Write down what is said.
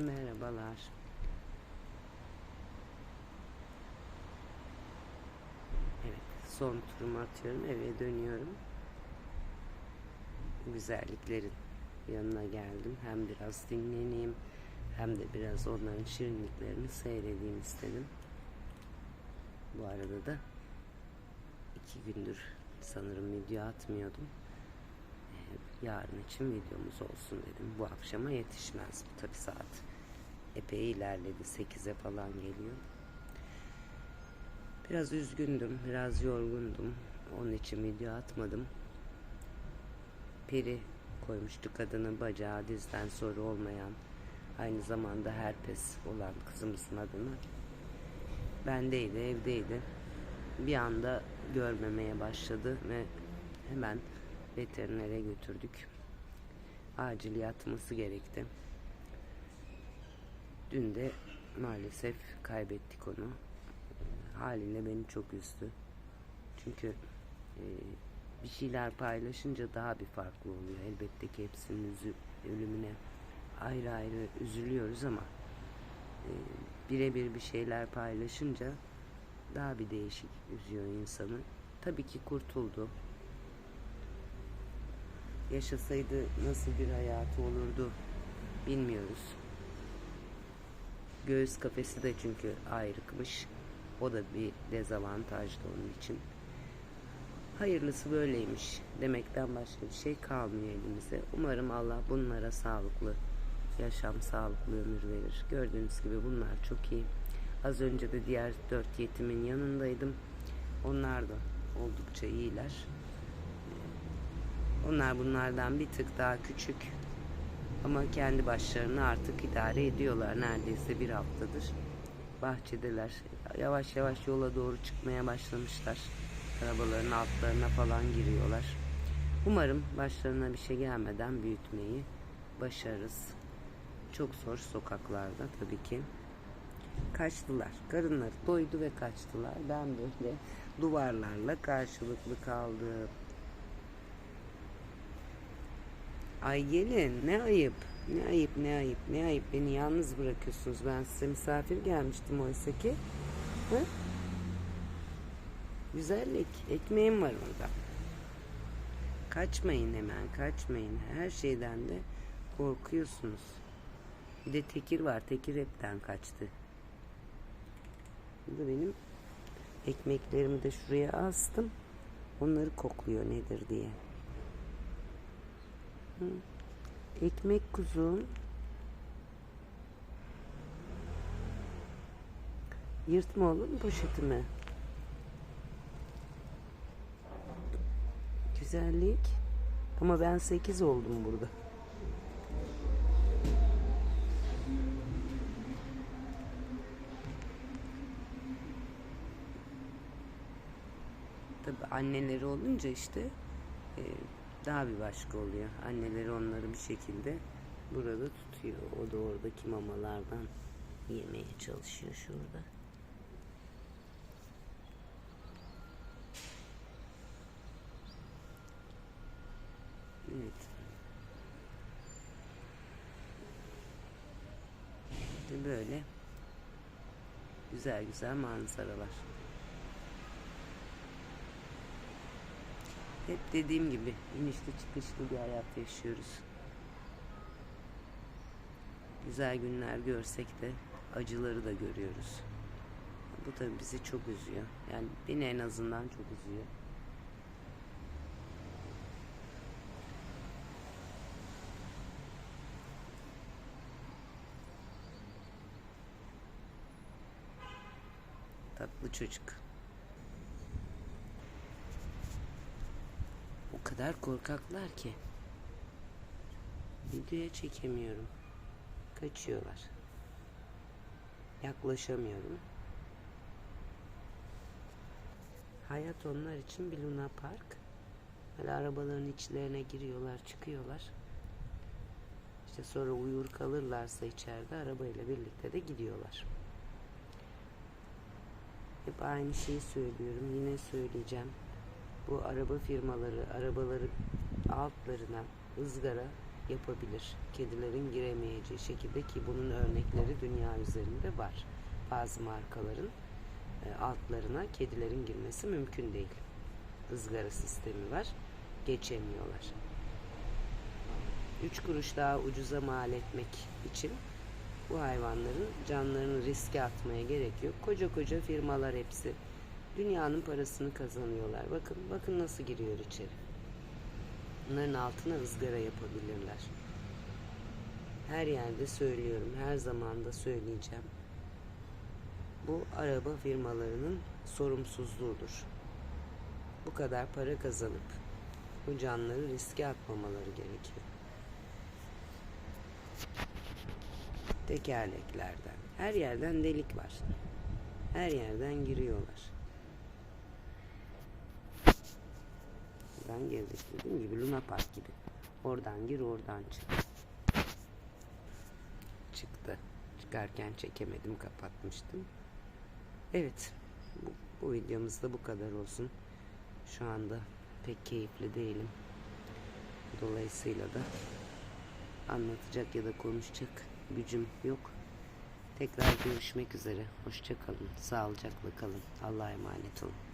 Merhabalar. Evet, son turumu atıyorum, eve dönüyorum. Güzelliklerin yanına geldim. Hem biraz dinleneyim, hem de biraz onların şirinliklerini seyredeyim istedim. Bu arada da iki gündür sanırım video atmıyordum. Yarın için videomuz olsun dedim. Bu akşama yetişmez. Bu tabi saat epey ilerledi. 8'e falan geliyor. Biraz üzgündüm. Biraz yorgundum. Onun için video atmadım. Peri koymuştuk adını bacağı dizden sonra olmayan aynı zamanda herpes olan kızımızın adını. Bendeydi, evdeydi. Bir anda görmemeye başladı ve hemen veterinere götürdük. Acil yatması gerekti. Dün de maalesef kaybettik onu. Haliyle beni çok üzdü. Çünkü e, bir şeyler paylaşınca daha bir farklı oluyor. Elbette ki hepsinin ölümüne ayrı ayrı üzülüyoruz ama e, birebir bir şeyler paylaşınca daha bir değişik üzüyor insanı. Tabii ki kurtuldu. Yaşasaydı nasıl bir hayatı olurdu bilmiyoruz. Göğüs kafesi de çünkü ayrıkmış. O da bir dezavantajdı onun için. Hayırlısı böyleymiş demekten başka bir şey kalmıyor elimize. Umarım Allah bunlara sağlıklı yaşam, sağlıklı ömür verir. Gördüğünüz gibi bunlar çok iyi. Az önce de diğer dört yetimin yanındaydım. Onlar da oldukça iyiler. Onlar bunlardan bir tık daha küçük. Ama kendi başlarını artık idare ediyorlar. Neredeyse bir haftadır bahçedeler. Yavaş yavaş yola doğru çıkmaya başlamışlar. Arabaların altlarına falan giriyorlar. Umarım başlarına bir şey gelmeden büyütmeyi başarırız. Çok zor sokaklarda tabii ki. Kaçtılar. Karınları doydu ve kaçtılar. Ben böyle duvarlarla karşılıklı kaldım. Ay gelin ne ayıp. Ne ayıp ne ayıp ne ayıp beni yalnız bırakıyorsunuz. Ben size misafir gelmiştim oysa ki. Hı? Güzellik. Ekmeğim var orada. Kaçmayın hemen kaçmayın. Her şeyden de korkuyorsunuz. Bir de Tekir var. Tekir hepten kaçtı. Bu da benim ekmeklerimi de şuraya astım. Onları kokluyor nedir diye. Ekmek kuzum. Yırtma oğlum poşetimi. Güzellik. Ama ben 8 oldum burada. Tabii anneleri olunca işte e, daha bir başka oluyor. Anneleri onları bir şekilde burada tutuyor. O da oradaki mamalardan yemeye çalışıyor şurada. Evet. Böyle güzel güzel manzaralar. Hep dediğim gibi inişli çıkışlı bir hayat yaşıyoruz. Güzel günler görsek de acıları da görüyoruz. Bu tabii bizi çok üzüyor. Yani beni en azından çok üzüyor. Tatlı çocuk. Kadar korkaklar ki. Videoya çekemiyorum. Kaçıyorlar. Yaklaşamıyorum. Hayat onlar için bir luna park. Böyle arabaların içlerine giriyorlar, çıkıyorlar. İşte sonra uyur kalırlarsa içeride arabayla birlikte de gidiyorlar. Hep aynı şeyi söylüyorum. Yine söyleyeceğim. Bu araba firmaları arabaları altlarına ızgara yapabilir. Kedilerin giremeyeceği şekilde ki bunun örnekleri dünya üzerinde var. Bazı markaların e, altlarına kedilerin girmesi mümkün değil. Izgara sistemi var. Geçemiyorlar. 3 kuruş daha ucuza mal etmek için bu hayvanların canlarını riske atmaya gerek yok. Koca koca firmalar hepsi dünyanın parasını kazanıyorlar. Bakın bakın nasıl giriyor içeri. Bunların altına ızgara yapabilirler. Her yerde söylüyorum, her zaman da söyleyeceğim. Bu araba firmalarının sorumsuzluğudur. Bu kadar para kazanıp bu canları riske atmamaları gerekiyor. Tekerleklerden, her yerden delik var. Her yerden giriyorlar. Buradan girdik dediğim gibi Luna Park gibi. Oradan gir oradan çık. Çıktı. Çıkarken çekemedim kapatmıştım. Evet. Bu, bu videomuz da bu kadar olsun. Şu anda pek keyifli değilim. Dolayısıyla da anlatacak ya da konuşacak gücüm yok. Tekrar görüşmek üzere. Hoşçakalın. Sağlıcakla kalın. Allah'a emanet olun.